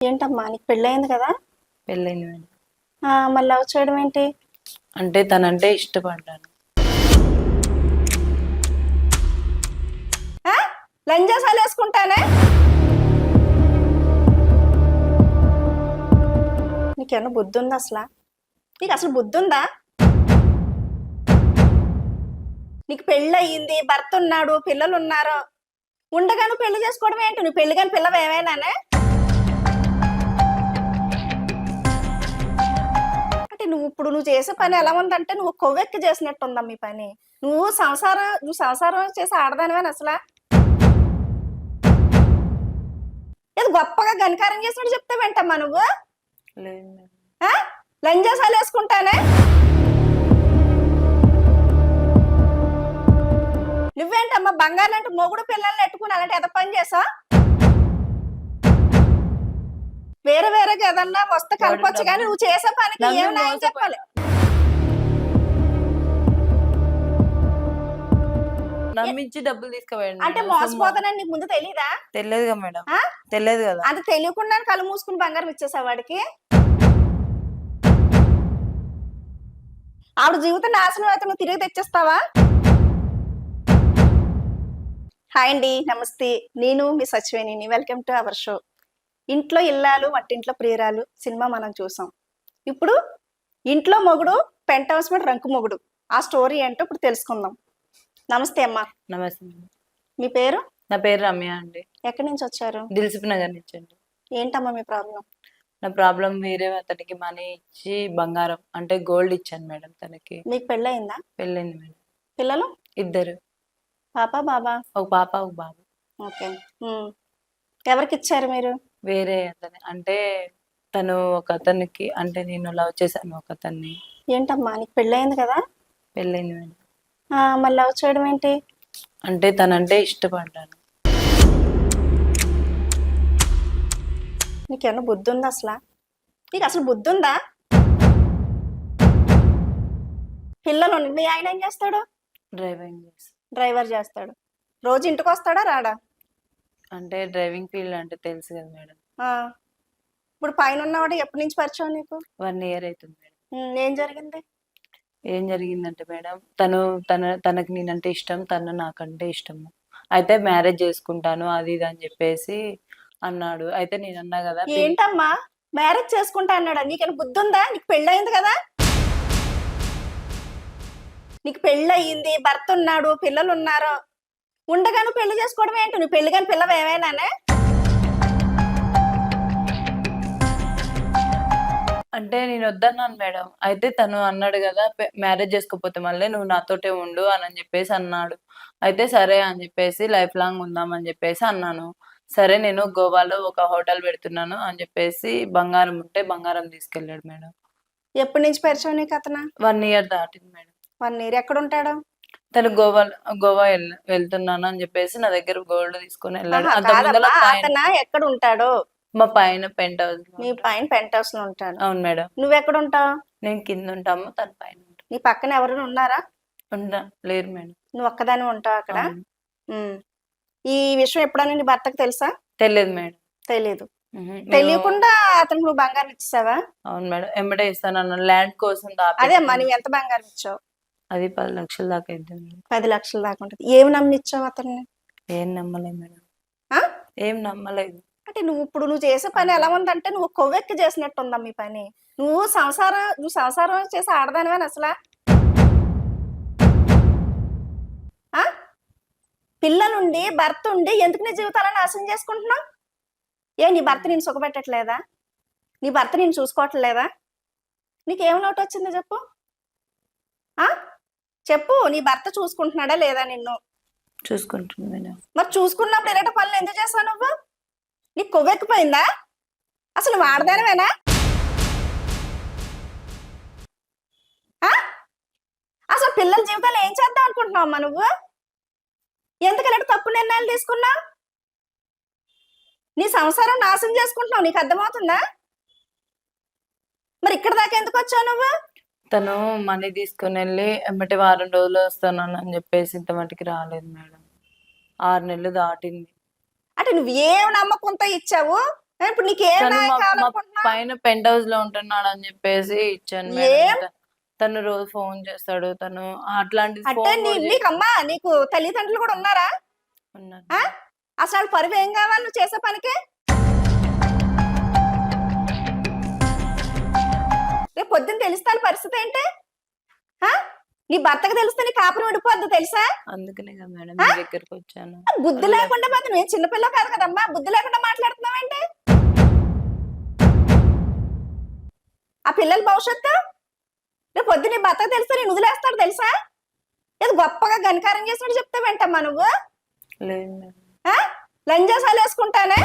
ఏంటమ్మా నీకు పెళ్ళయింది కదా? పెళ్ళైంది మేడం. మళ్ళీ లవ్ చేయడం ఏంటి? అంటే తనంటే ఇష్టపడ్డాను? లంజాసాలు వేసుకుంటానే? నీకేమన్నా బుద్ధి ఉందా అసలు? నీకు అసలు బుద్ధి ఉందా నీకు పెళ్ళి అయ్యింది భర్త ఉన్నాడు పిల్లలు ఉన్నారు ఉండగా నువ్వు పెళ్ళి చేసుకోవడం ఏంటి? నువ్వు పెళ్ళి కాని పిల్లలు ఏమైనానే అంటే నువ్వు ఇప్పుడు నువ్వు చేసే పని ఎలా ఉందంటే నువ్వు కొవ్వెక్కి చేసినట్టు ఉందా మీ పని. నువ్వు సంసారం నువ్వు సంసారం చేసి ఆడదానివేనా అసలు. ఏదో గొప్పగా గణకారం చేసినట్టు చెప్తే వెంటమ్మా నువ్వు. ఆ? లంజాసాలు వేసుకుంటానే? నువ్వేంటమ్మా బంగారం అంటే మొగుడు పిల్లల్ని ఎట్టుకుని అలాంటి ఎద పని చేసా వేరే వేరేగా ఏదన్నా వస్తే కలపొచ్చు కానీ నువ్వు చేసే పనికి ఏం న్యాయం చెప్పాలి? నమ్మించి డబ్బులు అంటే మేడం. మోసపోతానని నీకు ముందు తెలీదా? తెలియదుగా మేడం. ఆ? తెలియదు కదా. అది తెలియకుండా కళ్ళు మూసుకుని బంగారం ఇచ్చేసా వాడికి? ఆవిడ జీవితం నాశనం అయితే నువ్వు తిరిగి తెచ్చేస్తావా? హాయ్ అండి నమస్తే. నేను మీ సచివేణిని వెల్కమ్ టు అవర్ షో. ఇంట్లో ఇల్లాలు వంటింట్లో ప్రియురాలు సినిమా మనం చూసాం. ఇప్పుడు ఇంట్లో మొగుడు పెంట్ హౌస్ మీద రంకు మొగుడు. ఆ స్టోరీ ఏంటో ఇప్పుడు తెలుసుకుందాం. నమస్తే అమ్మా. నమస్తే. మీ పేరు? నా పేరు రమ్య అండి. ఎక్కడి నుంచి వచ్చారు? దిల్సుఖ్ నగర్ నుంచి అండి. ఏంటమ్మా మీ ప్రాబ్లం? నా ప్రాబ్లం వేరే అతనికి మనీ ఇచ్చి బంగారం అంటే గోల్డ్ ఇచ్చాను మేడం తనకి. మీకు పెళ్ళయిందా? పెళ్ళైంది మేడం. పిల్లలు? ఇద్దరు. పాప బాబా? ఒక పాప ఒక బాబు. ఓకే. ఎవరికి ఇచ్చారు మీరు? వేరే అతని అంటే తను ఒక అతనికి అంటే నేను లవ్ చేశాను ఒక అతన్ని. ఏంటమ్మా నీకు పెళ్ళయింది కదా? పెళ్ళైంది మేడం. ఆ, మళ్ళీ లవ్ చేయడం ఏంటి? అంటే తనంటే ఇష్టపడ్డాను. నీకేమన్నా బుద్ధి ఉందా అసలు? నీకు అసలు బుద్ధి ఉందా పిల్లలు. మీ ఆయన ఏం చేస్తాడు? డ్రైవింగ్ చేసి డ్రైవర్ చేస్తాడు. రోజు ఇంటికి వస్తాడా రాడా? అంటే డ్రైవింగ్ ఫీల్డ్ అంటే తెలుసు కదా మేడం. ఆ. ఇప్పుడు పైన ఉన్నవాడు ఎప్పటి నుంచి పరిచయం నీకు? వన్ ఇయర్ అవుతుంది మేడం. ఉమ్, ఏం జరిగింది? ఏం జరిగిందంటే మేడం తను తన తనకి నేనంటే ఇష్టం తను నాకంటే ఇష్టము. అయితే మ్యారేజ్ చేసుకుంటాను అది ఇది అని చెప్పేసి అన్నాడు. అయితే నేను అన్నా కదా ఏంటమ్మా? మ్యారేజ్ చేసుకుంటా అన్నాడా? నీకేమైనా బుద్ధి ఉందా నీకు పెళ్ళయింది కదా? నీకు పెళ్ళి అయ్యింది భర్త ఉన్నాడు పిల్లలు ఉన్నారు. ఉండగా నువ్వు పెళ్ళి చేసుకోవడం ఏంటి? నువ్వు పెళ్ళి కాని పిల్లలు ఏమైనానే అంటే నేను వద్దన్నాను మేడం. అయితే తను అన్నాడు కదా మ్యారేజ్ చేసుకోపోతే మళ్ళీ నువ్వు నాతోటే ఉండు అని అని చెప్పేసి అన్నాడు. అయితే సరే అని చెప్పేసి లైఫ్ లాంగ్ ఉందాం అని చెప్పేసి అన్నాను. సరే నేను గోవాలో ఒక హోటల్ పెడుతున్నాను అని చెప్పేసి బంగారం ఉంటే బంగారం తీసుకెళ్ళాడు మేడం. ఎప్పటి నుంచి పరిచయం నీకు అతను? వన్ ఇయర్ దాటింది మేడం. వన్ ఇయర్ ఎక్కడ ఉంటాడు? తను గోవా గోవా వెళ్- వెళ్తున్నాను అని చెప్పేసి నా దగ్గర గోల్డ్ తీసుకొని వెళ్ళాడు. అంత అతను? ఎక్కడ ఉంటాడు? మా పైన పెంట్ హౌస్ నీ పైన పెంట్ హౌస్లో ఉంటాడు. అవును మేడం. నువ్వు ఎక్కడ ఉంటావు నేను కింద ఉంటాము తన పైన నీ పక్కన ఎవరైనా ఉన్నారా? ఉంటా లేరు మేడం. నువ్వు ఒక్కదాని ఉంటావు అక్కడ. ఈ విషయం ఎప్పుడైనా నీ భర్తకు తెలుసా? తెలియదు మేడం. తెలియదు తెలియకుండా అతనికి నువ్వు బంగారం ఇచ్చేసావా? అవును మేడం ఎమ్మటే ఇస్తాను ల్యాండ్ కోసం అదే అమ్మా నువ్వు ఎంత బంగారం ఇచ్చావు? అది పది లక్షల దాకా మేడం పది లక్షల దాకా ఉంటుంది. ఏమి నమ్మి ఇచ్చావు అతన్ని? ఏం నమ్మలేదు మేడం. ఆ? ఏం నమ్మలేదు. అంటే నువ్వు ఇప్పుడు నువ్వు చేసే పని ఎలా ఉందంటే నువ్వు కొవ్వెక్కి చేసినట్టు ఉందా మీ పని? నువ్వు సంసారం నువ్వు సంసారం చేసి ఆడదానివేనా అసలు. ఆ? పిల్లలుండి భర్త ఉండి ఎందుకు నీ జీవితాలను నాశనం చేసుకుంటున్నావు? ఏ నీ భర్త నేను సుఖపెట్టట్లేదా? నీ భర్త నేను చూసుకోవట్లేదా? నీకేం లోటు వచ్చిందో చెప్పు. ఆ? చెప్పు నీ భర్త చూసుకుంటున్నాడా లేదా నిన్ను? చూసుకుంటుంది మేడం. మరి చూసుకున్నప్పుడు ఇలాంటి పనులు ఎందుకు చేస్తావు నువ్వు? నీకు కొవ్వెక్కిపోయిందా? అసలు వాడదానివేనా? ఆ? అసలు పిల్లల జీవితాలు ఏం చేద్దాం అనుకుంటున్నావు అమ్మా నువ్వు? ఎందుకు ఇలాంటి తప్పు నిర్ణయాలు తీసుకున్నావు? నీ సంసారం నాశనం చేసుకుంటున్నావు నీకు అర్థమవుతుందా? మరి ఇక్కడ దాకా ఎందుకు వచ్చావు నువ్వు? తను మనీ తీసుకుని వెళ్ళి ఎమ్మటి వారం రోజులు వస్తాను అని చెప్పేసి ఇంత మటుకి రాలేదు మేడం. ఆరు నెలలు దాటింది. అంటే నువ్వు ఏం నమ్మకంతో ఇచ్చావు? ఇప్పుడు నీకు ఏ తను న్యాయం మా- మా కావాలనుకుంటున్నావు పైన పెంట్ హౌస్లో ఉంటున్నాడు అని చెప్పేసి ఇచ్చాను ఏం? మేడం తను రోజు ఫోన్ చేస్తాడు. తను అట్లాంటి అంటే నీ నీకు తల్లిదండ్రులు కూడా ఉన్నారా. ఆ? అసలు పరువు ఏం కావాలి? నువ్వు చేసే పనికి? రేపు పొద్దున్న తెలుస్తా పరిస్థితి ఏంటి? నీ భర్తకు తెలిస్తే నీ కాపురం విడిపోద్ది తెలుసా? అందుకనే మేడం దగ్గరకు వచ్చాను. బుద్ధి లేకుండా పోతే నేను చిన్నపిల్ల కాదు కదమ్మా. బుద్ధి లేకుండా మాట్లాడుతున్నావేంటి ఆ పిల్లల భవిష్యత్తు? రేపు పొద్దు నీ భర్తకు తెలిస్తే నేను వదిలేస్తాడు తెలుసా? ఏదో గొప్పగా గణకారం చేసినట్టు చెప్తావేంటమ్మా నువ్వు? లంజాసాలు వేసుకుంటానే?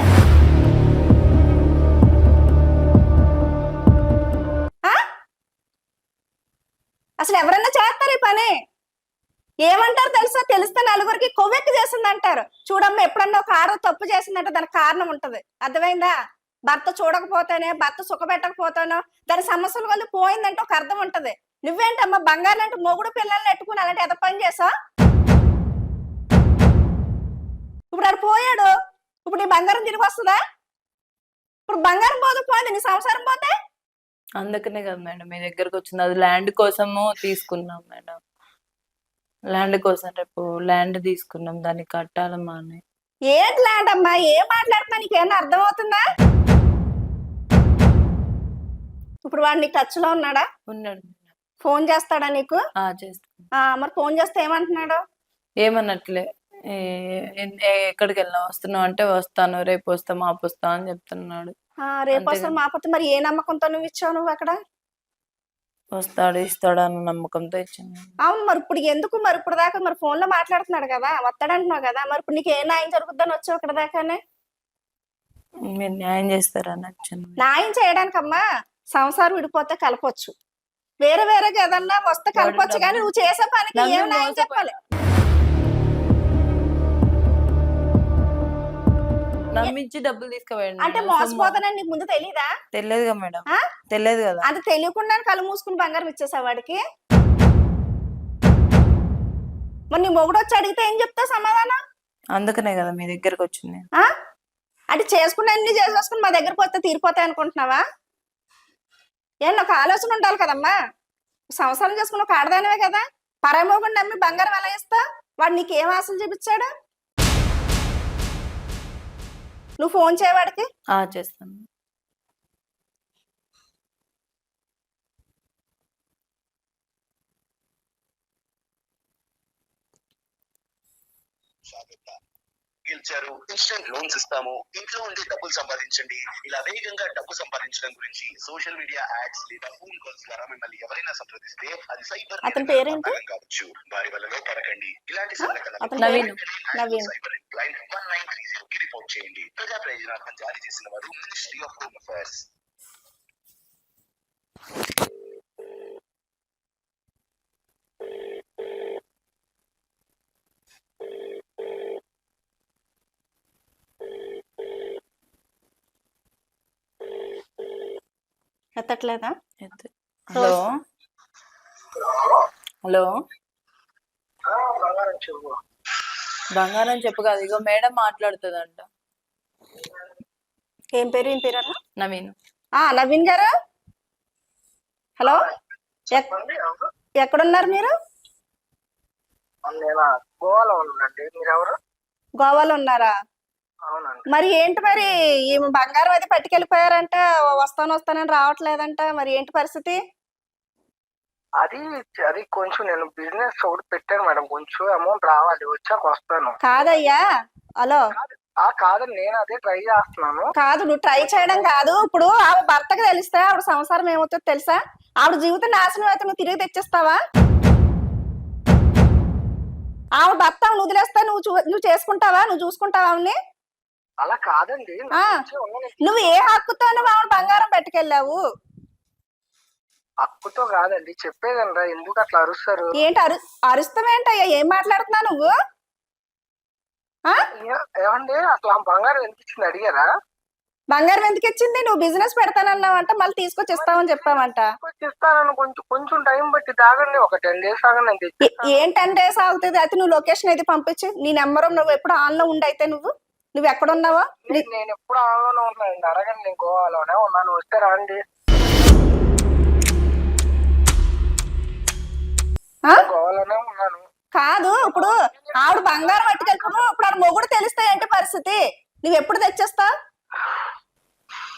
అసలు ఎవరన్నా చేస్తారు ఈ పని? ఏమంటారు తెలుసా? తెలిస్తే నలుగురికి కొవ్వెక్కి చేసింది అంటారు చూడమ్మా ఎప్పుడన్నా ఒక ఆడ తప్పు చేసిందంటే దానికి కారణం ఉంటది. అర్థమైందా? భర్త చూడకపోతేనే భర్త సుఖపెట్టకపోతేనో దాని సమస్యల వల్ల పోయిందంటే ఒక అర్థం ఉంటది. నువ్వేంటమ్మా బంగారం అంటే మొగుడు పిల్లల్ని ఎట్టుకుని అలాంటి ఎద పని చేసా ఇప్పుడు ఆడు పోయాడు. ఇప్పుడు నీ బంగారం తిరిగి వస్తుందా? ఇప్పుడు బంగారం పోదు పోయింది. నీ సంసారం పోతే? అందుకనే కదా మేడం మీ దగ్గరకు వచ్చింది. అది ల్యాండ్ కోసము తీసుకున్నాం మేడం. ల్యాండ్ కోసం రేపు ల్యాండ్ తీసుకున్నాం దాన్ని కట్టాలమ్మా అని. ఏంటి ల్యాండ్ అమ్మా? ఏం మాట్లాడుతున్నా? నీకేమన్నా అర్థమవుతుందా? ఇప్పుడు వాడు నీకు టచ్లో ఉన్నాడా? ఉన్నాడు మేడం. ఫోన్ చేస్తాడా నీకు? ఆ చేస్తాను ఆ మరి ఫోన్ చేస్తే ఏమంటున్నాడు? ఏమన్నట్లే ఏ- ఎన్- ఏ- ఎక్కడికి వెళ్ళినా వస్తున్నావు అంటే వస్తాను రేపు వస్తా మాపు వస్తా అని చెప్తున్నాడు. రేపు వస్తాను. మాపోతే మరి ఏ నమ్మకంతో నువ్వు ఇచ్చావు నువ్వు అక్కడ? వస్తాడు ఇస్తాడు అన్న నమ్మకంతో ఇచ్చాను అవును మరి ఇప్పుడు ఎందుకు? మరి ఇప్పుడు దాకా మరి ఫోన్లో మాట్లాడుతున్నాడు కదా వస్తాడంటున్నావు కదా మరి ఇప్పుడు నీకు ఏ న్యాయం జరుగుద్దని వచ్చావు ఇక్కడ దాకానే? మీరు న్యాయం చేస్తారని వచ్చాను న్యాయం చేయడానికమ్మా సంసారం విడిపోతే కలపొచ్చు. వేరే వేరే ఏదన్నా వస్తే కలపొచ్చు కానీ నువ్వు చేసే పనికి ఏం న్యాయం. చెప్పాలి? నమ్మించి డబ్బులు తీసుకుపోయాడు అంటే. మోసపోతానని నీకు ముందు తెలీదా? తెలియదు కదా మేడం. ఆ? తెలియదు కదా. అది తెలియకుండా కళ్ళు మూసుకుని బంగారం ఇచ్చేసావు వాడికి? మరి నీ మొగుడు వచ్చి అడిగితే ఏం చెప్తావు సమాధానం? అందుకనే కదా మీ దగ్గరకు వచ్చింది ఆ? అంటే చేసుకున్న అన్ని చేసేసుకుని మా దగ్గరకు వస్తే తీరిపోతాయి అనుకుంటున్నావా? ఏం ఒక ఆలోచన ఉండాలి కదమ్మా. సంవత్సరం చేసుకున్న ఒక ఆడదానివే కదా. పరాయి మొగుడు నమ్మి బంగారం ఎలా ఇస్తా వాడు నీకు ఏం ఆశలు చూపించాడు? నువ్వు ఫోన్ చేయవాడికి ఆ చేస్తాను. జాగ్రత్త గెలిచారు. ఇన్స్టెంట్ లోన్స్ ఇస్తాము. ఇంట్లో ఉండి డబ్బులు సంపాదించండి. ఇలా వేగంగా డబ్బు సంపాదించడం గురించి సోషల్ మీడియా యాడ్స్ లేదా ఫోన్ కాల్స్ ద్వారా మిమ్మల్ని ఎవరైనా సంప్రదిస్తే అది సైబర్? కావచ్చు. వారి వల్ల పడకండి. ఇలాంటి. Cyber line one nine three zero కి రిపోర్ట్ చేయండి. ప్రజా ప్రయోజనార్థం జారీ చేసిన వారు మినిస్ట్రీ ఆఫ్ హోమ్ అఫైర్స్ ఎత్తట్లేదా ఎత్తు. హలో? హలో. బంగారం చెప్పు కాదు ఇగో మేడం మాట్లాడుతుందంట. ఏం పేరు ఏం పేరు అన్న? నవీన్. ఆ నవీన్ గారు? హలో? ఎక్- ఎక్కడున్నారు మీరు? గోవాలో ఉన్నారా? మరి ఏంటి మరి ఈ బంగారం అది పట్టుకెళ్ళిపోయారంట వస్తాను వస్తానని రావట్లేదంట మరి ఏంటి పరిస్థితి? అది అది కొంచెం నేను బిజినెస్ ఒకటి పెట్టాను మేడం కొంచెం అమౌంట్ రావాలి వచ్చాక వస్తాను. కాదయ్యా హలో. ఆ కాదండి నేను అదే ట్రై చేస్తున్నాను. కాదు నువ్వు ట్రై చేయడం కాదు ఇప్పుడు ఆవిడ భర్తకు తెలిస్తే ఆవిడ సంసారం ఏమవుతుందో తెలుసా? ఆవిడ జీవితం నాశనం అయితే నువ్వు తిరిగి తెచ్చిస్తావా? ఆవిడ భర్త వదిలేస్తా నువ్వు చూ- నువ్వు చేసుకుంటావా? నువ్వు చూసుకుంటావా ఆవిడని? అలా కాదండి. నువ్వు ఏ హక్కుతో ఆవిడ బంగారం పట్టుకెళ్ళావు? హక్కుతో కాదండి. చెప్పేదండి ఎందుకు అట్లా అరుస్తారు? ఏంటి అరు అరుస్తావేంటయ్యా ఏం మాట్లాడుతున్నావు నువ్వు? ఏమండి? అట్లా బంగారం ఎంత ఇచ్చింది అడిగారా? బంగారం ఎందుకు ఇచ్చింది నువ్వు బిజినెస్ పెడతానన్నావంట మళ్ళీ తీసుకొచ్చి ఇస్తావని చెప్పావంట. ఇస్తానని కొంచెం కొంచెం టైం బట్టి తాగండి. ఒక టెన్ డేస్ ఆగండి ఏ- ఏంటంటే సాగుతుంది అయితే నువ్వు లొకేషన్ అయితే పంపించు. నీ నెంబర్ నువ్వు ఎప్పుడు ఆన్లో ఉండి అయితే నువ్వు. నువ్వు ఎక్కడున్నావో? నేను ఎప్పుడు ఆలోనే ఉన్నాను అడగండి నేను గోవాలోనే ఉన్నాను వస్తే రండి? గోవాలోనే ఉన్నాను. కాదు ఇప్పుడు ఆవిడ బంగారం పట్టుకెళ్ళిపోను ఇప్పుడు ఆవిడ మొగుడు తెలిస్తే ఏంటి పరిస్థితి. నువ్వు ఎప్పుడు తెచ్చేస్తావు?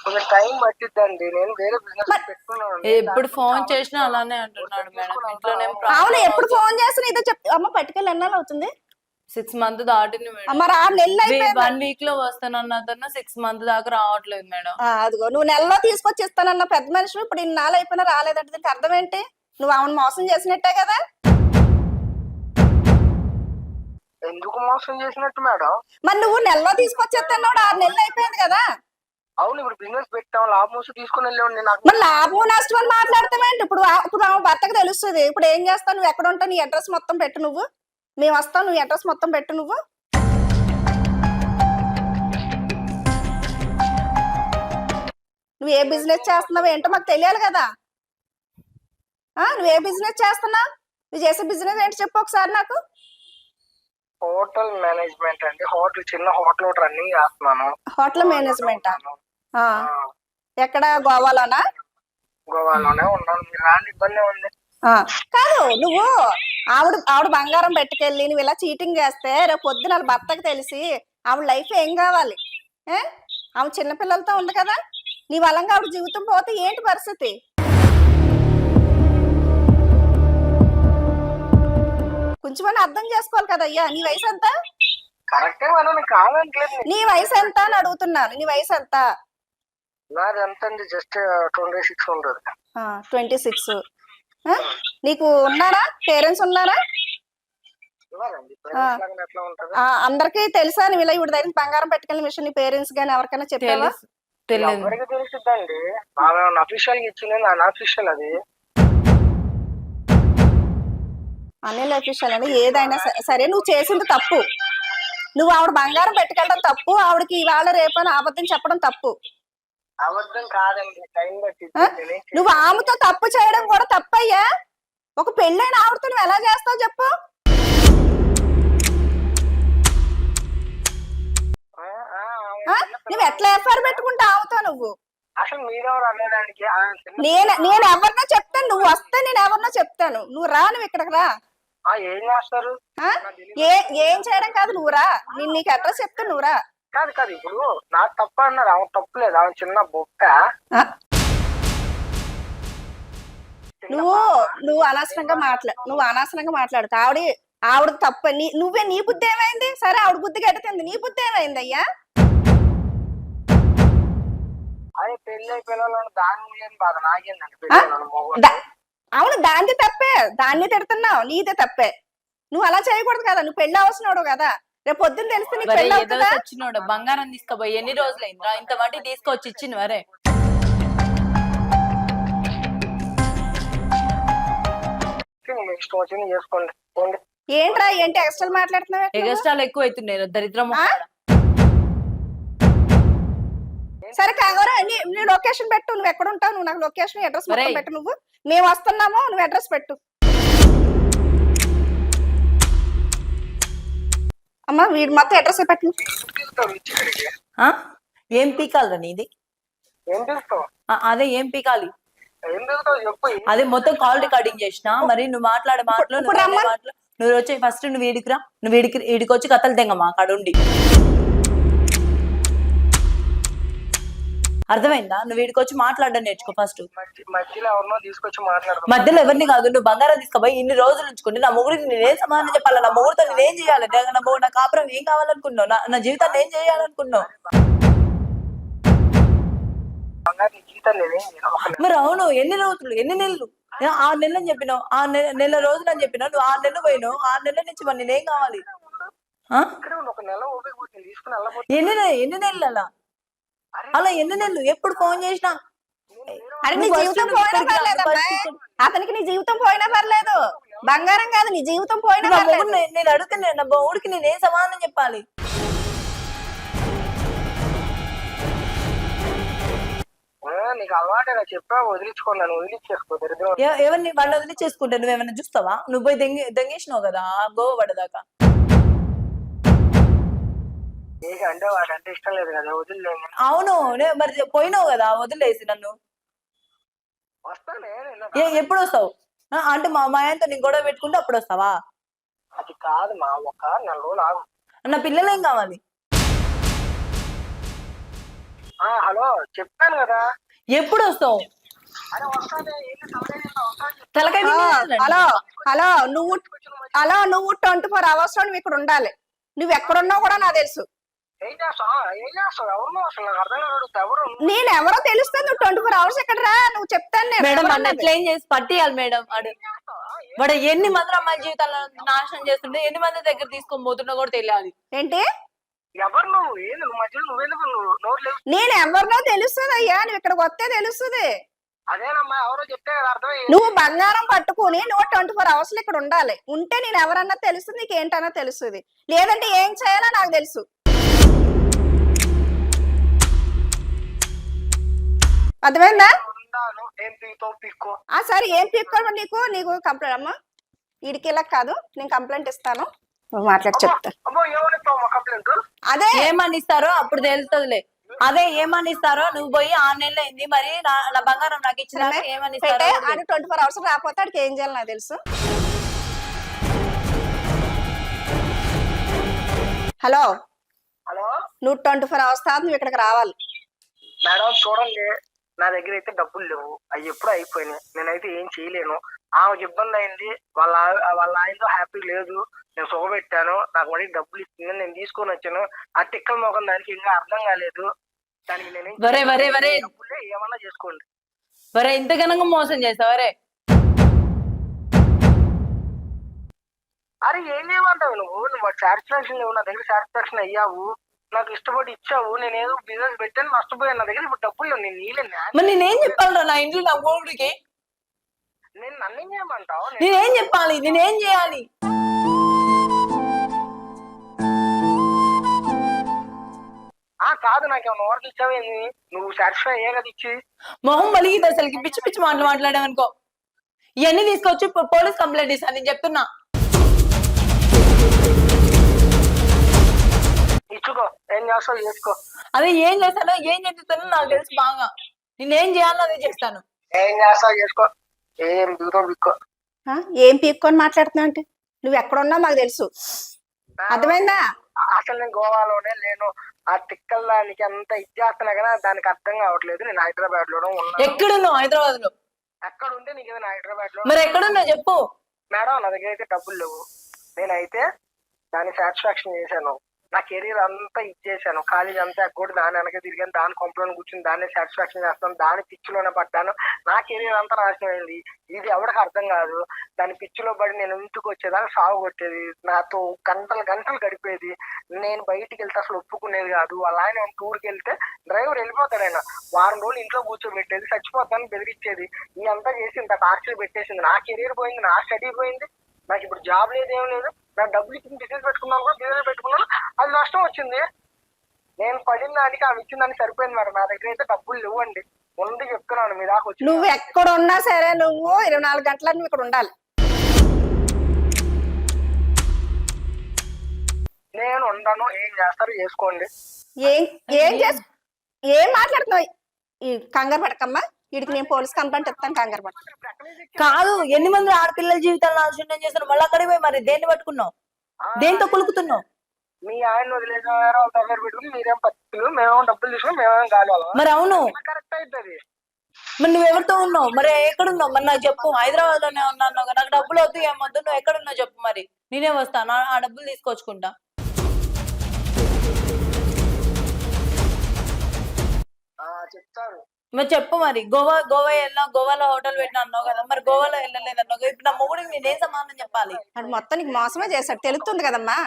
కొంచెం టైం పట్టిద్దండి. నేను వేరే బిజినెస్ పెట్టుకున్నాను ఎప్పుడు ఫోన్ చేసినా అలానే అంటున్నాడు మేడం. ఇంట్లోనేం అవును ఎప్పుడు ఫోన్ చేస్తున్నా ఇదో చెప్ అమ్మ పట్టుకెళ్ళి ఎన్నాళ్ళు అవుతుంది? సిక్స్ మంత్ దాటింది మేడం. మరి ఆరు నెలలు అయిపోయింది? వన్ వీక్లో వస్తానన్న అతను సిక్స్ మంత్ దాకా రావట్లేదు మేడం. ఆ, అదిగో నువ్వు నెలలో తీసుకొచ్చి ఇస్తానన్న పెద్ద మనిషి ఇప్పుడు ఇన్నాళ్ళు అయిపోయినా రాలేదంటే దీనికి అర్థం ఏంటి నువ్వు ఆమెను మోసం చేసినట్టే కదా? ఎందుకు మోసం చేసినట్టు మేడం? మరి నువ్వు నెలలో తీసుకొచ్చేస్తున్నాడు ఆరు నెలలు అయిపోయింది కదా? అవును ఇప్పుడు బిజినెస్ పెట్టాం లాభం వస్తే తీసుకుని వెళ్ళేవాడిని నాకు. మరి లాభం నష్టం అని మాట్లాడతావేంటి? ఇప్పుడు ఆ- ఇప్పుడు ఆమె భర్తకు తెలుస్తుంది. ఇప్పుడు ఏం చేస్తావు? నువ్వు ఎక్కడ ఉంటావు? నీ అడ్రస్ మొత్తం పెట్టు నువ్వు. మేము వస్తాం నువ్వు అడ్రస్ మొత్తం పెట్టు నువ్వు. నువ్వు ఏ బిజినెస్ చేస్తున్నావు ఏంటో మాకు తెలియాలి కదా. నువ్వు ఏ బిజినెస్ చేస్తున్నావు? నువ్వు చేసే బిజినెస్ ఏంటి చెప్పు ఒకసారి నాకు. హోటల్ మేనేజ్మెంట్ అండి. హోటల్ చిన్న హోటల్ రన్నింగ్ చేస్తున్నాను. హోటల్ మేనేజ్మెంట్ ఎక్కడ? గోవాలోనా? గోవాలోనే ఉన్నాను. రాండి ఇబ్బంది ఉంది కాదు నువ్వు ఆవిడ ఆవిడ బంగారం పెట్టుకెళ్ళి నువ్వు ఇలా చీటింగ్ చేస్తే రేపు పొద్దున వాళ్ళ భర్తకు తెలిసి ఆవిడ లైఫ్ ఏం కావాలి? ఏ? ఆమె చిన్నపిల్లలతో ఉంది కదా? నీ వలంగా ఆవిడ జీవితం పోతే ఏంటి పరిస్థితి? కొంచెమని అర్థం చేసుకోవాలి కదా అయ్యా నీ వయసు ఎంత? నీ వయసు ఎంత అని అడుగుతున్నాను నీ వయసు ఎంత? నాది ఎంత అండి? జస్ట్ ట్వంటీ సిక్స్ ఉంటుంది ట్వంటీ సిక్స్. నీకు ఉన్నారా? పేరెంట్స్ ఉన్నారా? అందరికీ తెలుసా? నువ్వు ఇలా ఇవిడ దగ్గర బంగారం పెట్టుకెళ్ళిన విషయం నీ పేరెంట్స్ గానీ ఎవరికైనా చెప్పావా? ఎవరికి అఫీషియల్ ఇచ్చింది? అది. అనిల్ అఫీషియల్ అని ఏదైనా సరే నువ్వు చేసింది తప్పు. నువ్వు ఆవిడ బంగారం పెట్టుకెళ్ళడం తప్పు. ఆవిడకి ఇవాళ రేపు అని అబద్ధం చెప్పడం తప్పు. అబద్ధం కాదండి టైం బట్టి ఆ? నువ్వు ఆమెతో తప్పు చేయడం కూడా తప్పయ్యా. ఒక పెళ్ళైన ఆవిడతో నువ్వు ఎలా చేస్తావు చెప్పు? నువ్వు ఎట్లా ఎఫ్ఐఆర్ పెట్టుకుంటా ఆమెతో నువ్వు? అసలు మీరెవరు అనడానికి నేను నేను ఎవరినో చెప్తాను నువ్వు వస్తే నేను ఎవరినో చెప్తాను. నువ్వు రా నువ్వు ఇక్కడికి రా. ఏం చేస్తారు? ఏం చేయడం కాదు నువ్వు రా. నేను నీకు అడ్రస్ చెప్తాను నువ్వు రా. కాదు కాదు ఇప్పుడు. నాకు తప్ప అన్నారు ఆమె తప్పు లేదు ఆమె చిన్న బొక్క? నువ్వు నువ్వు అనవసరంగా మాట్లా నువ్వు అనవసరంగా మాట్లాడు ఆవిడ ఆవిడ తప్ప నీ నువ్వే నీ బుద్ధి ఏమైంది? సరే ఆవిడ బుద్ధి గడిచింది నీ బుద్ధి ఏమైంది అయ్యా? అదే పెళ్ళి అయిపోయిన దాని బాధ? నాకేందండి? పెళ్ళి అవును దాన్ని తప్పే. దాన్ని తిడుతున్నావు. నీదే తప్పే. నువ్వు అలా చేయకూడదు కదా. నువ్వు పెళ్ళి అవసరం కదా. రేపు పొద్దున్న తెలిస్తే నీకు అవుతుందా వచ్చినోడు బంగారం తీసుకుపోయి ఎన్ని రోజులైందిరా ఇంత మట్టి తీసుకొచ్చి ఇచ్చింది వరే మీ ఇష్టం వచ్చింది చేసుకోండి. పోండి. ఏంట్రా ఏంటి ఎక్స్ట్రా మాట్లాడుతున్నావు ఎగస్ట్రాలు ఎక్కువ అవుతున్నాయి దరిద్రం ఆ? సరే కాగోరా నీ నీ లొకేషన్ పెట్టు నువ్వు ఎక్కడ ఉంటావు? నువ్వు నాకు లొకేషన్ అడ్రస్ మొత్తం ఒరేయ్. పెట్టు నువ్వు. మేము వస్తున్నాము నువ్వు అడ్రస్ పెట్టు. అమ్మా వీడి మొత్తం అడ్రస్ పెట్టు. ఆ? ఏం పీకాలిరా నీది? ఏం తీస్తావు ఆ, అదే ఏం పీకాలి? ఏం తీస్తావు చెప్పు. అదే మొత్తం కాల్ రికార్డింగ్ చేసిన మరి నువ్వు మాట్లాడే మాటలు నువ్వు ఇప్పుడు రమ్మని- మాటలు నువ్వు వచ్చి ఫస్ట్ నువ్వు వీడికి రా. నువ్వు వీడికి వీడికి వచ్చి కథలు తెంగ మా కాడ అర్థమైందా? నువ్వు వీడికి వచ్చి మాట్లాడడం నేర్చుకో ఫస్ట్ మధ్య మధ్యలో ఎవరినో తీసుకొచ్చి మాట్లాడదాం. మధ్యలో ఎవరిని కాదు నువ్వు బంగారం తీసుకుపోయి ఇన్ని రోజులు ఉంచుకుంటే నా మొగుడికి నేనేం సమాధానం చెప్పాలి? నా మొగుడితో నేనేం చేయాలి? నా- మొగుడు నా కాపురం ఏం కావాలనుకున్నావు? నా నా జీవితాన్ని ఏం చేయాలనుకున్నావు? బంగారు నీ జీవితం నేనేం చేయను. ఒక నెల మరి అవును ఎన్ని రోజులు ఎన్ని నెలలు? నేను ఆరు నెలలు అని చెప్పినావు. ఆ నెల నెల రోజులు అని చెప్పినావు. నువ్వు ఆరు నెలలు పోయినావు. ఆరు నెలల నుంచి మరి నేనేం కావాలి? ఆ? ఇక్కడే ఉండు, ఒక నెల ఓపిక పోతుంది. తీసుకుని వెళ్ళబోతుంది ఎన్ని నె- ఎన్ని నెలలు అలా ఎన్ని నెలలు? ఎప్పుడు ఫోన్ చేసినా? అరే నీ జీవితం పోయినా పర్లేదు అతనికి నీ జీవితం పోయినా పర్లేదు. బంగారం కాదు నీ జీవితం పోయినా పర్లేదు. నేను అడుగుతున్నా నా మొగుడికి నేనేం సమాధానం చెప్పాలి? ఆ, నీకు అలవాటుగా చెప్పా వదిలించుకోండి నన్ను వదిలించేసుకో ఎవరిని వాళ్ళు వదిలి చేసుకుంటే నువ్వేమైనా చూస్తావా? నువ్వు పోయి దెంగి దెంగేసినావు కదా గోవా పడదాకా. అంటే వాడంటే ఇష్టం లేదు కదా అవును మరి పోయినావు కదా వదిలేసి నన్ను. వస్తానే నేను ఏ ఎప్పుడు వస్తావు? ఆ, అంటే మా మా ఆయనతో నీకు గొడవ పెట్టుకుంటే అప్పుడు వస్తావా? అది కాదు మా ఒక నెల రోజులు ఆగు. నా పిల్లలు ఏం కావాలి? ఆ, హలో చెప్పాను కదా. ఎప్పుడు వస్తావు? అరే వస్తానే ఏంటి సమయం వస్తాను తలకాయ తినేయాలండి. హలో హలో నువ్వు హలో నువ్వు ట్వంటీ ఫోర్ అవర్స్లో నువ్వు ఇక్కడ ఉండాలి. నువ్వు ఎక్కడున్నావు కూడా నాకు తెలుసు. నేను ఎవరో తెలుస్తుంది నువ్వు? ట్వంటీ ఫోర్ అవర్స్ ఇక్కడ రా నువ్వు చెప్తాను మేడం అన్న. క్లెయిమ్ చేసి పట్టియాలి మేడం. వాడు వాడు ఎన్ని మంది అమ్మాయి జీవితాలను నాశనం చేస్తుంటే ఎన్ని మంది దగ్గర తీసుకొని పోతున్నా కూడా తెలియాలి. ఏంటి? ఎవరు నువ్వు? ఏంది? నువ్వు మధ్యలో నువ్వెందుకు? నువ్వు నోరు లేవు నేను ఎవరినో తెలుస్తుంది అయ్యా. నువ్వు ఇక్కడికి వస్తే తెలుస్తుంది. అదేనమ్మా ఎవరో చెప్తే నువ్వు బంగారం పట్టుకుని నువ్వు ట్వంటీ ఫోర్ అవర్స్ ఇక్కడ ఉండాలి. ఉంటే నేను ఎవరన్నా తెలుస్తుంది నీకు ఏంటన్నా తెలుస్తుంది. లేదంటే ఏం చేయాలో నాకు తెలుసు. అర్థమైందా? ఆ సరే ఏం పీక్కోవడం నీకు? నీకు కంప్లైంట్ అమ్మా. వీడికి ఇలా కాదు. నేను కంప్లైంట్ ఇస్తాను. మాట్లాడి చెప్తా. అదే ఏమని ఇస్తారో అప్పుడు తెలుస్తుందిలే. అదే ఏమని ఇస్తారో నువ్వు పోయి ఆరు నెలలు అయింది మరి నా బంగారం నాకు ఇచ్చినాక ఏమని ఇస్తారో ట్వంటీ ఫోర్ అవర్స్ రాకపోతే ఆడికి ఏం చేయాలి నాకు తెలుసు. హలో? హలో? నువ్వు ట్వంటీ ఫోర్ అవర్స్ తర్వాత నువ్వు ఇక్కడికి రావాలి. మేడం చూడండి. నా దగ్గర అయితే డబ్బులు లేవు. అవి ఎప్పుడు అయిపోయినాయి. నేనైతే ఏం చేయలేను. ఆమెకి ఇబ్బంది అయింది. వాళ్ళ వాళ్ళ ఆయనతో హ్యాపీ లేదు. నేను సుఖపెట్టాను నాకు మళ్ళీ డబ్బులు ఇస్తుంది నేను తీసుకొని వచ్చాను. ఆ టిక్కల మొఖం దానికి ఇంకా అర్థం కాలేదు. దానికి నేను వరే, వరే, వరే. డబ్బులే ఏమన్నా చేసుకోండి. వరే ఇంత ఘనంగా మోసం చేస్తావరే అరే ఏం చేయమంటావు నువ్వు? నువ్వు సాటిస్ఫాక్షన్ లేవు. నా దగ్గర సాటిస్ఫాక్షన్ అయ్యావు. నాకు ఇష్టపడి ఇచ్చావు నేను ఏదో బిజినెస్ పెట్టాను నష్టపోయాను నా దగ్గర ఇప్పుడు డబ్బులు లేవు. నేను నీళ్ళని మరి నేనేం చెప్పాలి నా ఇంట్లో నా మూడికి నేను నన్ను ఏం చేయమంటావు? నేను- నేనేం చెప్పాలి? నేనేం చేయాలి? ఆ కాదు నాకు ఏమైనా ఓవర్కి ఇచ్చావేంది నువ్వు సాటిస్ఫై అయ్యే కదా ఇచ్చి. మొహం బలిగిద్ది అసలుకి పిచ్చి పిచ్చి మాటలు మాట్లాడామనుకో. ఇవన్నీ తీసుకొచ్చి పో- పోలీస్ కంప్లైంట్ ఇస్తాను నేను చెప్తున్నా. ఇచ్చుకో. ఏం చేస్తావు చేసుకో. అదే ఏం చేస్తానో ఏం చేస్తానో నాకు తెలుసు బాగా. నేనేం చేయాలో అదే చేస్తాను. ఏం చేస్తావు చేసుకో. ఏం దూరం బిక్కో ఆ? ఏం పీక్కొని మాట్లాడుతున్నావు అంటే? నువ్వు ఎక్కడున్నావు మాకు తెలుసు. అర్థమైందా? అసలు నేను గోవాలోనే లేను. ఆ తిక్కల దానికి అంత ఇచ్చేస్తున్నా కానీ దానికి అర్థం కావట్లేదు. నేను హైదరాబాద్లోనే ఉన్నాను. ఎక్కడున్నావు హైదరాబాద్లో ఎక్కడ ఉంటే నీకు ఏదైనా హైదరాబాద్లో మరి ఎక్కడున్నావు చెప్పు. మేడం నా దగ్గర అయితే డబ్బులు లేవు. నేనైతే దాన్ని సాటిస్ఫాక్షన్ చేశాను. నా కెరీర్ అంతా ఇచ్చేసాను. కాలేజ్ అంతా కూడా దాని వెనక తిరిగాను. దాని కొంపలో కూర్చుని దాన్ని సాటిస్ఫాక్షన్ చేస్తాను. దాని పిచ్చిలోనే పడ్డాను. నా కెరీర్ అంతా నాశనం అయింది ఇది ఎవరికి అర్థం కాదు. దాని పిచ్చిలో పడి నేను ఇంటికి వచ్చేదాన్ని సాగు కొట్టేది. నాతో గంటలు గంటలు గడిపేది. నేను బయటికి వెళ్తే అసలు ఒప్పుకునేది కాదు. వాళ్ళ ఆయన టూర్కి వెళ్తే డ్రైవర్ వెళ్ళిపోతాడు ఆయన. వారం రోజులు ఇంట్లో కూర్చోబెట్టేది చచ్చిపోతాను బెదిరించేది. ఈ అంతా చేసి ఇంత టార్చర్ పెట్టేసింది నా కెరీర్ పోయింది నా స్టడీ పోయింది. నాకు ఇప్పుడు జాబ్ లేదు ఏం లేదు. నాకు డబ్బులు ఇచ్చిన బిజినెస్ పెట్టుకున్నాను కూడా బిజినెస్ పెట్టుకున్నాను. అది నష్టం వచ్చింది. నేను పడిన దానికి ఆమె ఇచ్చిన దానికి సరిపోయింది మరి నా దగ్గర అయితే డబ్బులు లేవండి. ఉంది చెప్తున్నాను మీ దాకా వచ్చి నువ్వు ఎక్కడ ఉన్నా సరే నువ్వు ఇరవై నాలుగు గంటల నువ్వు ఇక్కడ ఉండాలి. నేను ఉండను ఏం చేస్తారు చేసుకోండి ఏం ఏం చేసి ఏం మాట్లాడుతున్నావు? ఈ కంగారు పడకమ్మా. వీడికి నేను పోలీస్ కంప్లైంట్ ఇస్తాను కంగారు పడక. కాదు ఎన్ని మంది ఆడపిల్లల జీవితాలు నాశనం చేస్తున్నారు మళ్ళీ అక్కడికి పోయి మరి దేన్ని పట్టుకున్నావు? దేంతో కులుకుతున్నావు? మీ ఆయన వదిలేసిన వేరే వాళ్ళ దగ్గర పెట్టుకుని మీరేం పత్తులు మేమేమో డబ్బులు తీసుకుని మేమేం కాదు మరి అవును. కరెక్ట్ అవుతుంది మరి నువ్వు ఎవరితో ఉన్నావు? మరి ఎక్కడున్నావు? మరి నాకు చెప్పు. హైదరాబాద్లోనే ఉన్నాను నాకు డబ్బులు వద్దు ఏమొద్దు. నువ్వు ఎక్కడున్నావు చెప్పు మరి. నేనే వస్తాను. ఆ- ఆ డబ్బులు తీసుకొచ్చుకుంటా. చెప్తాను మరి చెప్పు మరి. గోవా గోవా వెళ్ళా గోవాలో హోటల్ పెట్టినా అన్నావు కదా మరి గోవాలో వెళ్ళలేదు అన్నావు కదా. ఇప్పుడు నా మొగుడికి నేనేం సమాధానం చెప్పాలి? అది మొత్తం నీకు మోసమే చేశాడు. తెలుస్తుంది కదమ్మా.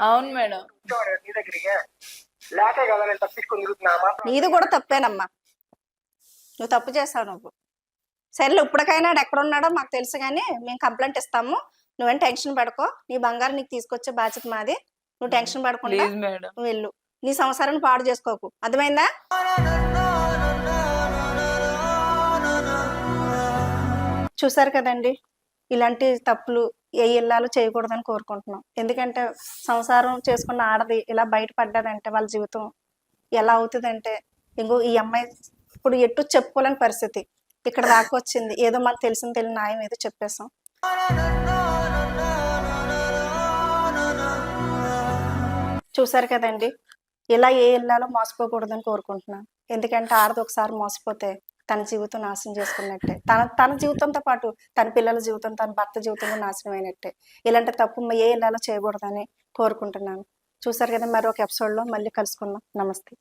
అవును మేడం. నీది కూడా తప్పేనమ్మా. నువ్వు తప్పు చేసావు నువ్వు. సరేలే ఇప్పటికైనా ఎక్కడ ఉన్నాడో మాకు తెలుసు కానీ మేము కంప్లైంట్ ఇస్తాము. నువ్వేం టెన్షన్ పడుకో. నీ బంగారం నీకు తీసుకొచ్చే బాధ్యత మాది. నువ్వు టెన్షన్ పడకుండా మేడం. నువ్వు వెళ్ళు. నీ సంసారాన్ని పాడు చేసుకోకు. అర్థమైందా? చూసారు కదండి? ఇలాంటి తప్పులు ఏ ఇళ్ళాలు చేయకూడదని కోరుకుంటున్నాం. ఎందుకంటే సంసారం చేసుకున్న ఆడది ఇలా బయటపడ్డదంటే వాళ్ళ జీవితం ఎలా అవుతుందంటే ఇంకో ఈ అమ్మాయి ఇప్పుడు ఎటు చెప్పుకోలేని పరిస్థితి. ఇక్కడ దాకా వచ్చింది. ఏదో మనకు తెలిసిన తెలియని న్యాయం ఏదో చెప్పేసాం చూసారు కదండి? ఇలా ఏ ఇల్లాలో మోసపోకూడదని కోరుకుంటున్నాను ఎందుకంటే ఆడది ఒకసారి మోసపోతే తన జీవితం నాశనం చేసుకున్నట్టే. తన తన జీవితంతో పాటు తన పిల్లల జీవితం తన భర్త జీవితం నాశనం అయినట్టే ఇలాంటి తప్పు ఏ ఇల్లాలో చేయకూడదని కోరుకుంటున్నాను. చూసారు కదా మరొక ఎపిసోడ్లో మళ్ళీ కలుసుకుందాం. నమస్తే.